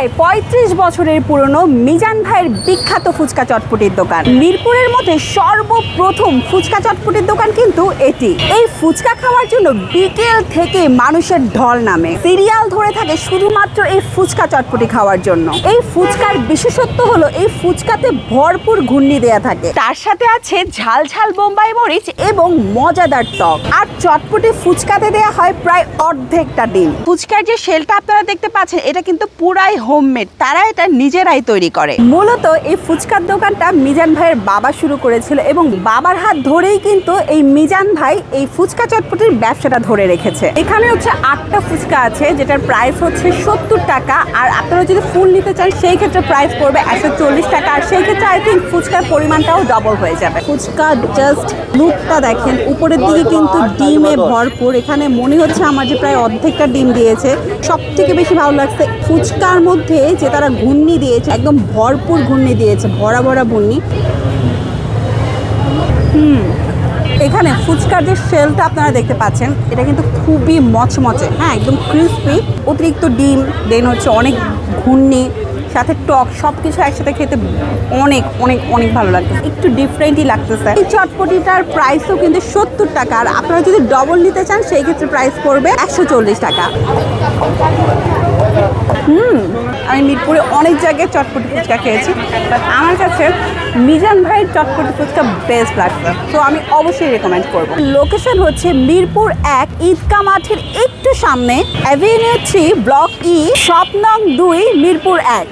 প্রায় পঁয়ত্রিশ বছরের পুরনো মিজান ভাইয়ের বিখ্যাত ফুচকা চটপটির দোকান। মিরপুরের মধ্যে সর্বপ্রথম ফুচকা চটপটির দোকান কিন্তু এটি। এই ফুচকা খাওয়ার জন্য বিকেল থেকে মানুষের ঢল নামে। সিরিয়াল ধরে থাকে শুধুমাত্র এই ফুচকা চটপটি খাওয়ার জন্য। এই ফুচকার বিশেষত্ব হলো এই ফুচকাতে ভরপুর ঘূর্ণি দেয়া থাকে। তার সাথে আছে ঝাল ঝাল বোম্বাই মরিচ এবং মজাদার টক। আর চটপটি ফুচকাতে দেয়া হয় প্রায় অর্ধেকটা ডিম। ফুচকার যে শেলটা আপনারা দেখতে পাচ্ছেন, এটা কিন্তু পুরাই হোমমেড তারা এটা নিজেরাই তৈরি করে। মূলত এই ফুচকার দোকানটা মিজান ভাইয়ের বাবা শুরু করেছিল এবং বাবার হাত ধরেই কিন্তু এই মিজান ভাই এই ফুচকা চটপটির ব্যবসাটা ধরে রেখেছে। এখানে হচ্ছে আটটা ফুচকা আছে, যেটার প্রাইস হচ্ছে সত্তর টাকা, আর আপনারা যদি ফুল নিতে চান, সেই ক্ষেত্রে প্রাইস পড়বে একশো চল্লিশ টাকা, আর সেই ক্ষেত্রে আই থিঙ্ক ফুচকার পরিমাণটাও ডবল হয়ে যাবে। ফুচকা জাস্ট লুকটা দেখেন, উপরের দিকে কিন্তু ডিমে ভরপুর। এখানে মনে হচ্ছে আমার যে প্রায় অর্ধেকটা ডিম দিয়েছে সব থেকে বেশি ভালো লাগছে ফুচকার মধ্যে যে তারা ঘূর্ণি দিয়েছে, একদম ভরপুর ঘূর্ণি দিয়েছে, ভরা ভরা ঘূর্ণি। হুম, এখানে ফুচকার যে শেলটা আপনারা দেখতে পাচ্ছেন, এটা কিন্তু খুবই মচমচে হ্যাঁ একদম ক্রিস্পি অতিরিক্ত ডিম দেন হচ্ছে অনেক ঘূর্ণি, সাথে টক সব কিছু একসাথে খেতে অনেক অনেক অনেক ভালো লাগতেছে একটু ডিফারেন্টই লাগতেছে। এই চটপটিটার প্রাইসও কিন্তু সত্তর টাকা, আর আপনারা যদি ডবল নিতে চান, সেই ক্ষেত্রে প্রাইস পড়বে একশো চল্লিশ টাকা। হুম আমি মিরপুরে অনেক জায়গায় চটপটি ফুচকা খেয়েছি বাট আমার কাছে মিজান ভাইয়ের চটপটি ফুচকা বেস্ট লাগবে। তো আমি অবশ্যই রেকমেন্ড করব। লোকেশন হচ্ছে মিরপুর এক ঈদগা মাঠের একটু সামনে অ্যাভিনিউ থ্রি ব্লক ই স্বপ্ন দুই, মিরপুর এক।